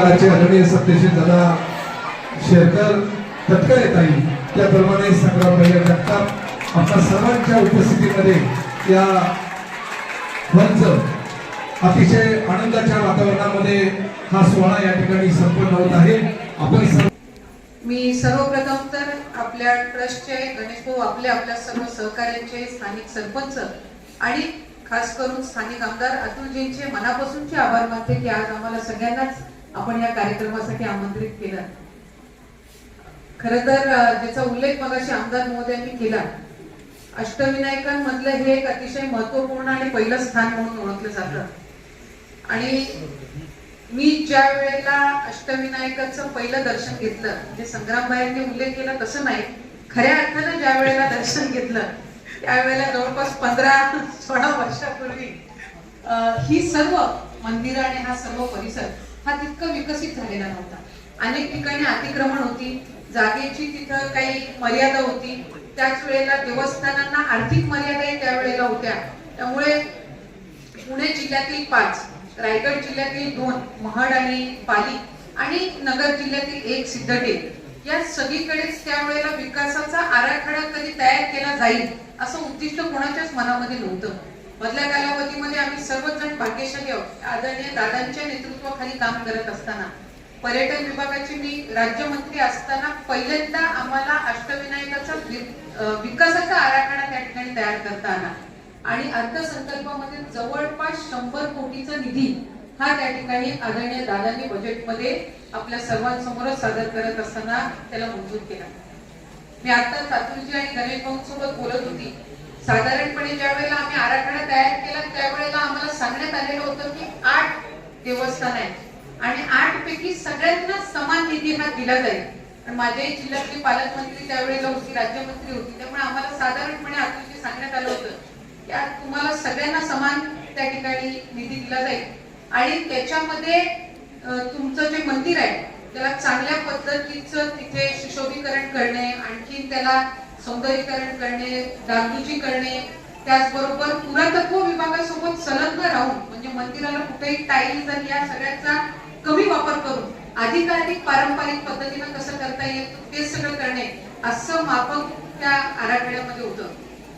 परिवाराचे आदरणीय सत्यशील दादा शेरकर तटकरे ताई त्याप्रमाणे संग्राम भैया जगताप आपल्या सर्वांच्या उपस्थितीमध्ये या मंच अतिशय आनंदाच्या वातावरणामध्ये हा सोहळा या ठिकाणी संपन्न होत आहे. आपण सर्व मी सर्वप्रथम तर आपल्या ट्रस्टचे गणेश भाऊ आपले आपल्या सर्व सहकार्यांचे स्थानिक सरपंच आणि खास करून स्थानिक आमदार अतुलजींचे मनापासूनचे आभार मानते की आज आम्हाला सगळ्यांनाच आपण या कार्यक्रमासाठी आमंत्रित केलं. खर तर ज्याचा उल्लेख मगाशी आमदार महोदयांनी केला अष्टविनायकांमधलं हे एक अतिशय महत्त्वपूर्ण आणि पहिलं स्थान म्हणून ओळखलं जातं. आणि मी ज्या वेळेला अष्टविनायकाचं पहिलं दर्शन घेतलं म्हणजे संग्रामबाईंनी उल्लेख केला तसं नाही खऱ्या अर्थानं ज्या वेळेला दर्शन घेतलं त्यावेळेला जवळपास पंधरा सोळा वर्षापूर्वी ही सर्व मंदिरं आणि हा सर्व परिसर हा तितका विकसित झालेला नव्हता. अनेक ठिकाणी अतिक्रमण होती. जागेची तिथं काही मर्यादा होती. त्याच वेळेला देवस्थानांना आर्थिक मर्यादाही त्यावेळेला होत्या. त्यामुळे पुणे जिल्ह्यातील पाच रायगड जिल्ह्यातील दोन महाड आणि पाली आणि नगर जिल्ह्यातील एक सिद्धटेक या सगळीकडेच त्यावेळेला विकासाचा आराखडा कधी तयार केला जाईल असं उद्दिष्ट कोणाच्याच मनामध्ये नव्हतं. मधल्या कालावधीमध्ये आम्ही सर्वच जण भाग्यशाली आहोत. आदरणीय दादांच्या नेतृत्वाखाली काम करत असताना पर्यटन विभागाचे मी राज्यमंत्री असताना पहिल्यांदा आम्हाला अष्टविनायकाचा विकासाचा आराखडा त्या ठिकाणी तयार करता आला. आणि अर्थसंकल्पामध्ये जवळपास शंभर कोटीचा निधी हा त्या ठिकाणी आदरणीय दादांनी बजेटमध्ये आपल्या सर्वांसमोरच सादर करत असताना त्याला मंजूर केला. मी आता चातुर्जी आणि गणेश भाऊंसोबत बोलत होती. साधारणपणे ज्या वेळेला आम्ही आराखडा तयार केला त्यावेळेला आम्हाला सांगण्यात आलेलं होतं की आठ देवस्थान आहेत. आणि आठ पैकी सगळ्यांना समान निधी हा दिला जाईल. पण माझ्याही जिल्ह्यातली पालकमंत्री त्यावेळेला होती राज्यमंत्री होती. त्यामुळे आम्हाला साधारणपणे आतूनची सांगण्यात आलं होतं की आज तुम्हाला सगळ्यांना समान त्या ठिकाणी निधी दिला जाईल. आणि त्याच्यामध्ये तुमचं जे मंदिर आहे त्याला चांगल्या पद्धतीचं तिथे सुशोभीकरण करणे आणखी त्याला सौंदर्यीकरण करणे डागडुजी करणे त्याचबरोबर पुरातत्व विभागासोबत संलग्न राहून म्हणजे मंदिराला कुठेही टाईल्स आणि या सगळ्याचा कमी वापर करून अधिकाधिक पारंपरिक पद्धतीनं कसं करता येईल ते सगळं करणे असं मापक त्या आराखड्यामध्ये होतं.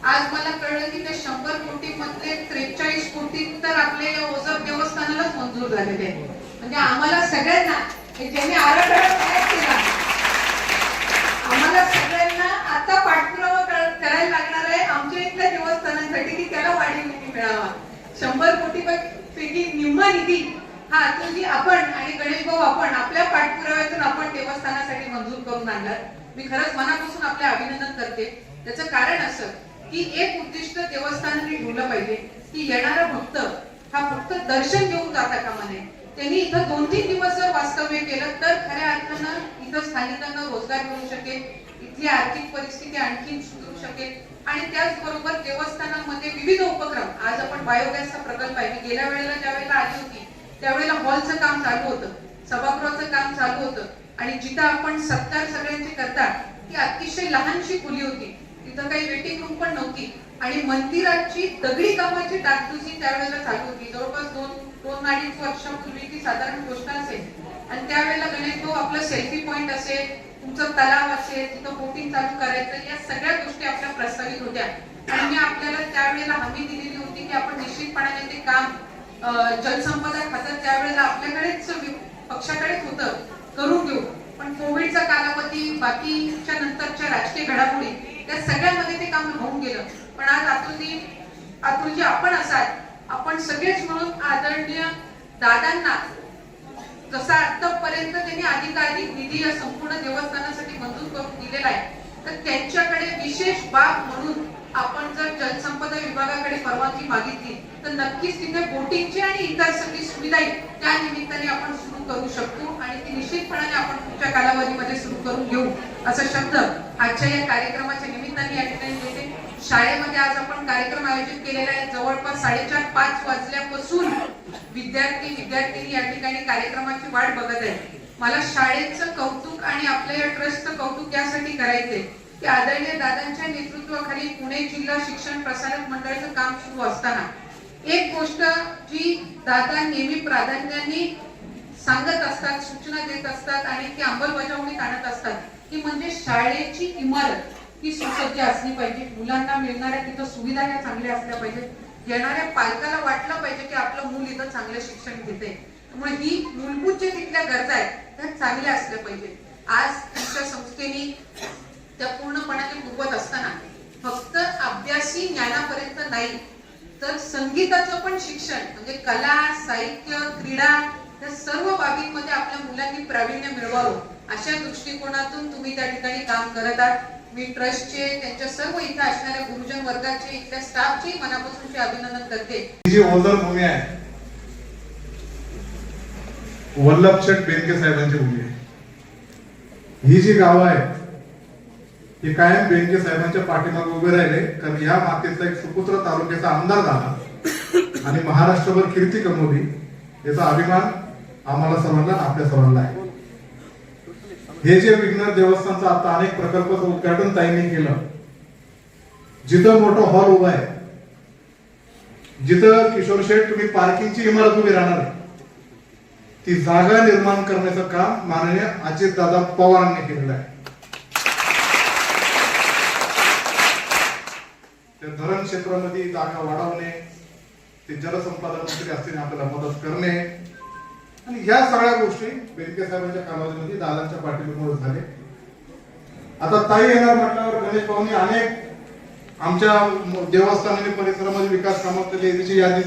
आज मला कळलं की त्या शंभर कोटी मधले त्रेचाळीस कोटी तर आपल्या या ओझर देवस्थानालाच मंजूर झालेले आहेत. म्हणजे आम्हाला सगळ्यांना ज्यांनी आराखडा तयार केला आम्हाला सगळ्यांना आता पाठपुरावा कर- करायला लागणार आहे आमच्या इथल्या देवस्थानांसाठी की त्याला वाढीव निधी मिळावा शंभर निम्मा निधी हा अतुलजी आपण आणि गणेश भाऊ आपण आपल्या पाठपुराव्यातून आपण देवस्थानासाठी मंजूर करून आणला मी खरंच मनापासून आपले अभिनंदन करते. त्याचं कारण असं की एक उद्दिष्ट देवस्थानाने ठेवलं पाहिजे की येणारा भक्त हा फक्त दर्शन घेऊन जाता कामा नये. त्यांनी इथं दोन तीन दिवस जर वास्तव्य केलं तर खऱ्या अर्थानं इथं स्थानिकांना रोजगार मिळू शकेल. इथली आर्थिक परिस्थिती आणखी सुधरू शकेल. आणि त्याचबरोबर देवस्थानामध्ये विविध उपक्रम. आज आपण बायोगॅसचा प्रकल्प आहे. मी गेल्या वेळेला ज्या वेळेला आली होती त्यावेळेला हॉलचं काम चालू होतं. सभागृहाचं काम चालू होतं. आणि जिथं आपण सत्कार सगळ्यांचे करतात ती अतिशय लहानशी खुली होती. तिथं काही वेटिंग रूम पण नव्हती. आणि मंदिराची दगडी कामाची डागडुजी त्यावेळेला चालू होती. जवळपास दोन दोन अडीच वर्षापूर्वी ती साधारण गोष्ट असेल आणि त्यावेळेला गणेश भाऊ आपला सेल्फी पॉईंट असेल तुमचं तलाव असेल तिथं बोटिंग चालू करायचं या सगळ्या गोष्टी आपल्या प्रस्तावित होत्या. आणि मी आपल्याला त्यावेळेला हमी दिलेली होती की आपण निश्चितपणाने ते काम जलसंपदा खात्यात त्यावेळेला आपल्याकडेच पक्षाकडेच होतं करून घेऊ. पण कोविडचा कालावधी बाकीच्या नंतरच्या राजकीय घडामोडी त्या सगळ्यामध्ये ते काम होऊन गेलं. पण आज अतुलजी अतुलजी आपण असाल आपण सगळेच म्हणून आदरणीय दादांना जसा आतापर्यंत त्यांनी अधिकाधिक निधी या संपूर्ण देवस्थानासाठी मंजूर करून दिलेला आहे तर त्यांच्याकडे विशेष बाब म्हणून आपण जर जलसंपदा विभागाकडे परवानगी मागितली तर नक्कीच तिथे बोटिंगची आणि इतर सगळी सुविधा त्या निमित्ताने आपण सुरू करू शकतो आणि ती निश्चितपणाने आपण पुढच्या कालावधीमध्ये सुरू करून घेऊ असा शब्द आजच्या या कार्यक्रमाच्या निमित्ताने या ठिकाणी देते. शाळेमध्ये आज आपण कार्यक्रम आयोजित केलेला आहे. जवळपास साडेचार पाच वाजले विद्यार्थी विद्यार्थिनी या ठिकाणी कार्यक्रमाची वाट बघत आहेत. मला शाळेचं कौतुक आणि आपल्या या ट्रस्टचं कौतुक यासाठी करायचंय की आदरणीय दादांच्या नेतृत्वाखाली पुणे जिल्हा शिक्षण प्रसारक मंडळाचं काम सुरू असताना एक गोष्ट जी दादा नेहमी प्राधान्याने सांगत असतात सूचना देत असतात आणि ती अंमलबजावणीत आणत असतात की म्हणजे शाळेची इमारत ही सुसज्ज असली पाहिजे. मुलांना मिळणाऱ्या तिथं सुविधा या चांगल्या असल्या पाहिजेत. येणाऱ्या पालकाला वाटलं पाहिजे की आपलं मूल इथं चांगलं शिक्षण घेते त्यामुळे ही मूलभूत जे तिथल्या गरजा आहेत त्या चांगल्या असल्या पाहिजे. आज तुमच्या संस्थेने त्या पूर्णपणाने पुरवत असताना फक्त अभ्यासी ज्ञानापर्यंत नाही तर संगीताचं पण शिक्षण म्हणजे कला साहित्य क्रीडा या सर्व बाबींमध्ये आपल्या मुलांनी प्रावीण्य मिळवावं. अशा दृष्टिकोनातून तुम्ही त्या ठिकाणी काम करत आहात. मी ट्रस्टचे त्यांच्या सर्व इथे असणाऱ्या गुरुजन वर्गाचे इथल्या स्टाफचे मनापासूनचे अभिनंदन करते. ही जी ओझर भूमी आहे वल्लभ शेठ बेनके साहेबांची भूमी आहे. ही जी गावं आहेत ही कायम बेनके साहेबांच्या पाठीमागे उभे राहिले कारण या मातेचा एक सुपुत्र तालुक्याचा आमदार झाला आणि महाराष्ट्रभर कीर्ती कमवली याचा अभिमान आम्हाला सर्वांना आपल्या सर्वांना आहे. हे जे विज्ञान देवस्थानचं आता अनेक प्रकल्पाचं उद्घाटन ताईने केलं जिथं मोठं हॉल उभा आहे जिथं किशोर शेठ तुम्ही पार्किंगची इमारत उभी राहणार आहे ती जागा निर्माण करण्याचं काम माननीय अजित दादा पवारांनी केलेलं आहे. त्या धरण क्षेत्रामध्ये जागा वाढवणे ते जलसंपादन मंत्री असतील आपल्याला मदत करणे आणि या सगळ्या गोष्टी बेनके साहेबांच्या कालावधीमध्ये दादांच्या पाठीमुळे झाले. आता ताई येणार म्हटल्यावर गणेश भाऊनी अनेक आमच्या देवस्थान आणि परिसरामध्ये विकास कामात केले याची यादीच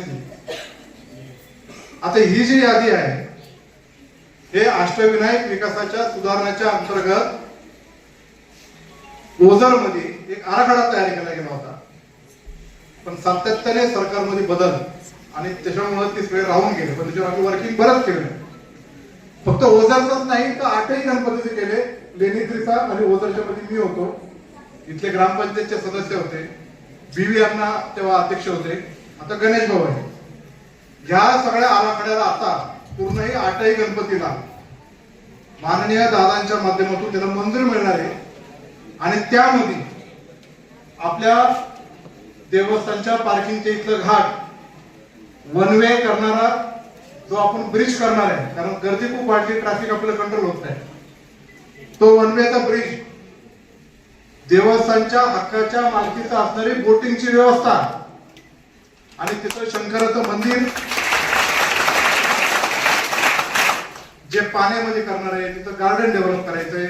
आता ही जी यादी आहे हे अष्टविनायक विकासाच्या सुधारण्याच्या अंतर्गत ओझरमध्ये एक आराखडा तयार केला गेला होता. पण सातत्याने सरकारमध्ये बदल आणि त्याच्यामुळे ते सगळे राहून गेले. पण त्याच्यावर आम्ही वर्किंग बरंच केलं. फक्त ओझरचाच नाही तर आठही गणपतीचे केले. लेणीत्रीचा आणि ओझरच्या मध्ये मी होतो. इथले ग्रामपंचायतचे सदस्य होते. बीवी अण्णा तेव्हा अध्यक्ष होते. आता गणेश भाऊ आहे या सगळ्या आराखड्याला आता पूर्णही आठही गणपतीला माननीय दादांच्या माध्यमातून त्याला मंजूर मिळणार आहे. आणि त्यामध्ये आपल्या देवस्थानच्या पार्किंगचे इथलं घाट वन वे करणारा जो आपण ब्रिज करणार आहे कारण गर्दी खूप वाढली ट्रॅफिक आपल्याला कंट्रोल होत नाही. तो वन वेचा ब्रिज देवस्थानच्या हक्काच्या मालकीचा असणारी बोटिंगची व्यवस्था. आणि तिथं शंकराचं मंदिर. जे पाण्यामध्ये करणार आहे तिथं गार्डन डेव्हलप करायचंय.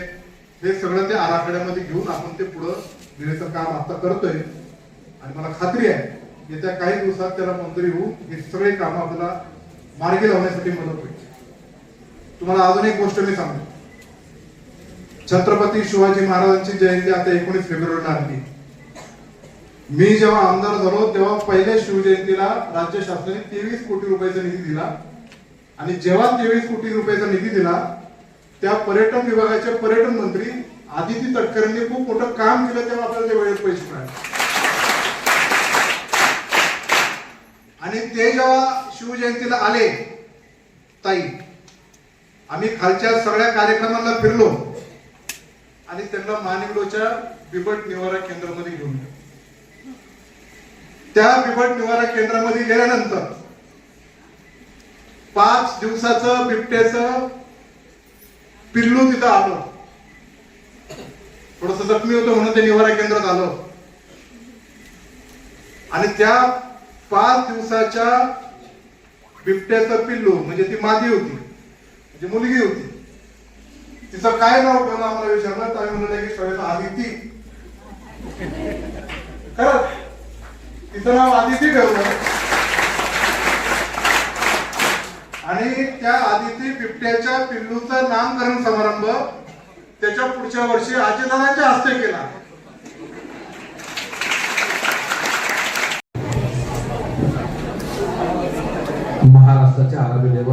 हे सगळं ते आराखड्यामध्ये घेऊन आपण ते पुढं नेण्याचं काम आता करतोय. आणि मला खात्री आहे येत्या काही दिवसात त्याला मंत्री होऊन हे सगळे काम आपल्याला मार्गी लावण्यासाठी मदत होईल. तुम्हाला अजून एक गोष्ट मी सांगतो. छत्रपती शिवाजी महाराजांची जयंती आता एकोणीस फेब्रुवारीला आणली मी जेव्हा आमदार झालो तेव्हा पहिल्या शिवजयंतीला राज्य शासनाने तेवीस कोटी रुपयाचा निधी दिला. आणि जेव्हा तेवीस कोटी रुपयाचा निधी दिला त्या पर्यटन विभागाचे पर्यटन मंत्री आदिती तटकरेंनी खूप मोठं काम केलं तेव्हा आपल्याला वेळेत पैसे मिळाले. आणि ते जेव्हा शिवजयंतीला आले ताई आम्ही खालच्या सगळ्या कार्यक्रमांना फिरलो आणि त्यांना मानिवलोच्या बिबट निवारा केंद्रामध्ये घेऊन गेलो. त्या बिबट निवारा केंद्रामध्ये गेल्यानंतर पाच दिवसाचं बिबट्याचं पिल्लू तिथं आलं. थोडस जखमी होतं म्हणून ते निवारा केंद्रात आलं. आणि त्या पाच दिवसाच्या बिबट्याचं पिल्लू म्हणजे ती मादी होती. म्हणजे मुलगी होती. तिचं काय नाव ठेवलं आम्हाला विचारलं? तर आम्ही म्हणलं की शाळेचं आदिती. खरं? तिचं नाव आदिती ठेवलं. आणि त्या आदिती बिबट्याच्या पिल्लूचा नामकरण समारंभ त्याच्या पुढच्या वर्षी आजीदादांच्या हस्ते केला. महाराष्ट्राचे आराध्य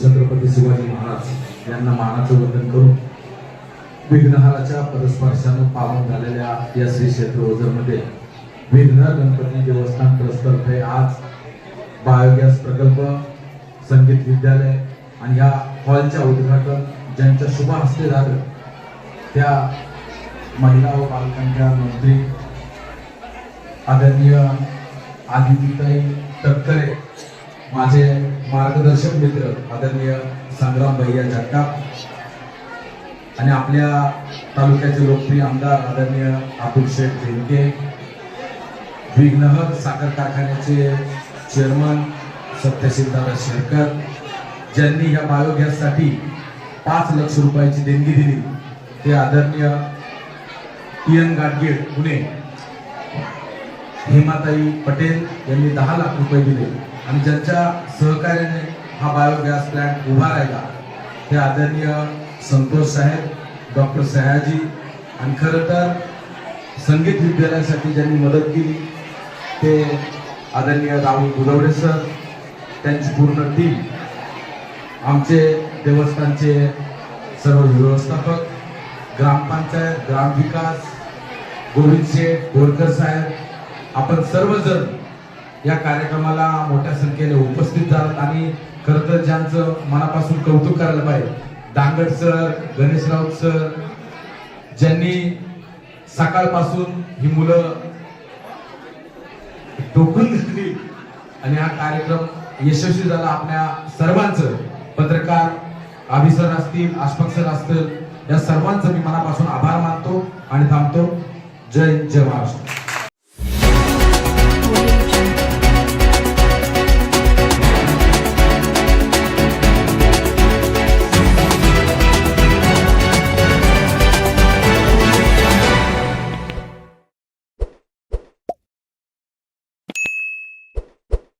छत्रपती शिवाजी महाराज यांना मानाचं वंदन करून विघ्नहाराच्या पदस्पर्शानं पावन झालेल्या या श्री क्षेत्र ओझरमध्ये विघ्न गणपती देवस्थान ट्रस्टतर्फे आज बायोगॅस प्रकल्प संगीत विद्यालय आणि या हॉलच्या उद्घाटन ज्यांच्या शुभ हस्ते झालं त्या महिला व बालकांच्या मंत्री आदरणीय आदितीताई तटकरे माझे मार्गदर्शक मित्र आदरणीय संग्राम भैया जगताप आणि आपल्या तालुक्याचे लोकप्रिय आमदार आदरणीय अतुल शेठ बेनके विघ्नहर साखर कारखान्याचे चेअरमन सत्यशील दादा शेरकर ज्यांनी ह्या बायोगॅससाठी पाच लक्ष रुपयाची देणगी दिली ते आदरणीय इयन गाडगीळ पुणे. हेमाताई पटेल यांनी दहा लाख रुपये दिले. आणि ज्यांच्या सहकार्याने हा बायोगॅस प्लॅन्ट उभा राहिला ते आदरणीय संतोष साहेब डॉक्टर सयाजी आणि खरं तर संगीत विद्यालयासाठी ज्यांनी मदत केली ते आदरणीय राहुल गुलवडे सर त्यांची पूर्ण टीम आमचे देवस्थानचे सर्व व्यवस्थापक ग्रामपंचायत ग्रामविकास गोविंद शेठ बोरकर साहेब आपण सर्वजण या कार्यक्रमाला मोठ्या संख्येने उपस्थित झालात आणि खरं तर ज्यांचं मनापासून कौतुक करायला पाहिजे दांगड सर गणेश राऊत सर ज्यांनी सकाळपासून ही मुलं टोकून घेतली आणि हा कार्यक्रम यशस्वी झाला आपल्या सर्वांचं. पत्रकार अभिसर असतील आशफाक सर असतील या सर्वांचं मी मनापासून आभार मानतो आणि थांबतो. जय जय महाराष्ट्र.